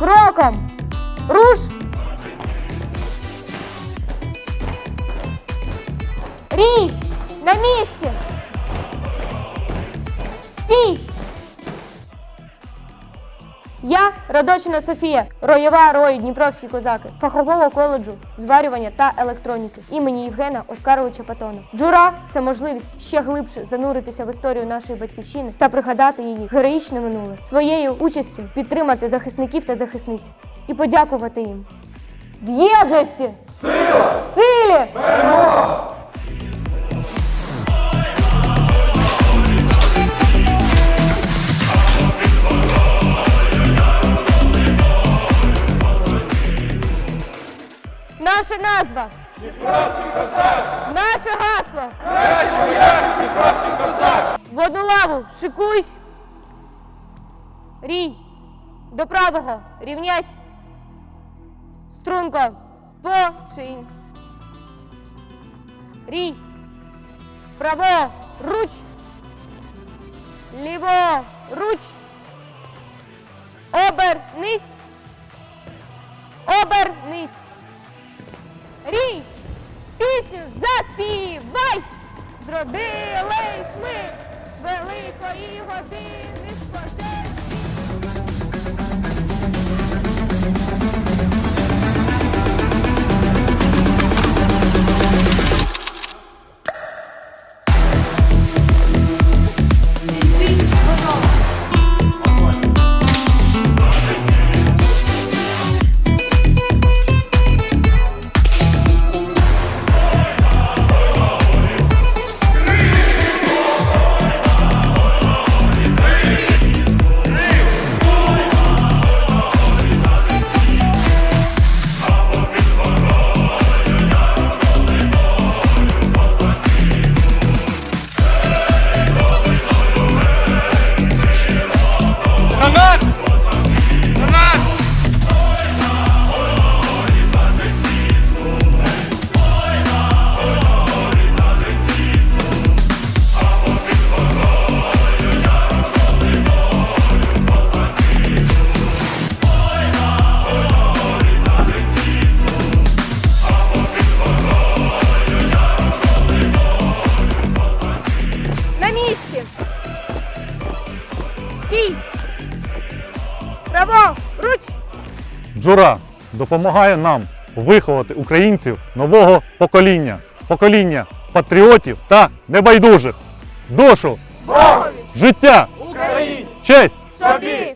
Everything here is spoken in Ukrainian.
Рухом! Руш! Рій! На місці! Стій! Я Радочина Софія, роєва рою Дніпровські козаки, фахового коледжу зварювання та електроніки імені Євгена Оскаровича Патона. Джура це можливість ще глибше зануритися в історію нашої батьківщини та пригадати її героїчне минуле, своєю участю підтримати захисників та захисниць і подякувати їм. В єдності! Сила! В силі! Наша назва. Наше гасло. В одну лаву шикуйсь. Рій. До правого. Рівняйсь. Струнко. Починь. Рій. Право. Руч. Ліво. Руч. Обернись. Обернись. Рій, пісню заспівай! Зродились ми з великої години спожив. Джура допомагає нам виховати українців нового покоління, покоління патріотів та небайдужих. Душу, Богові! життя, Україні! честь! Собі!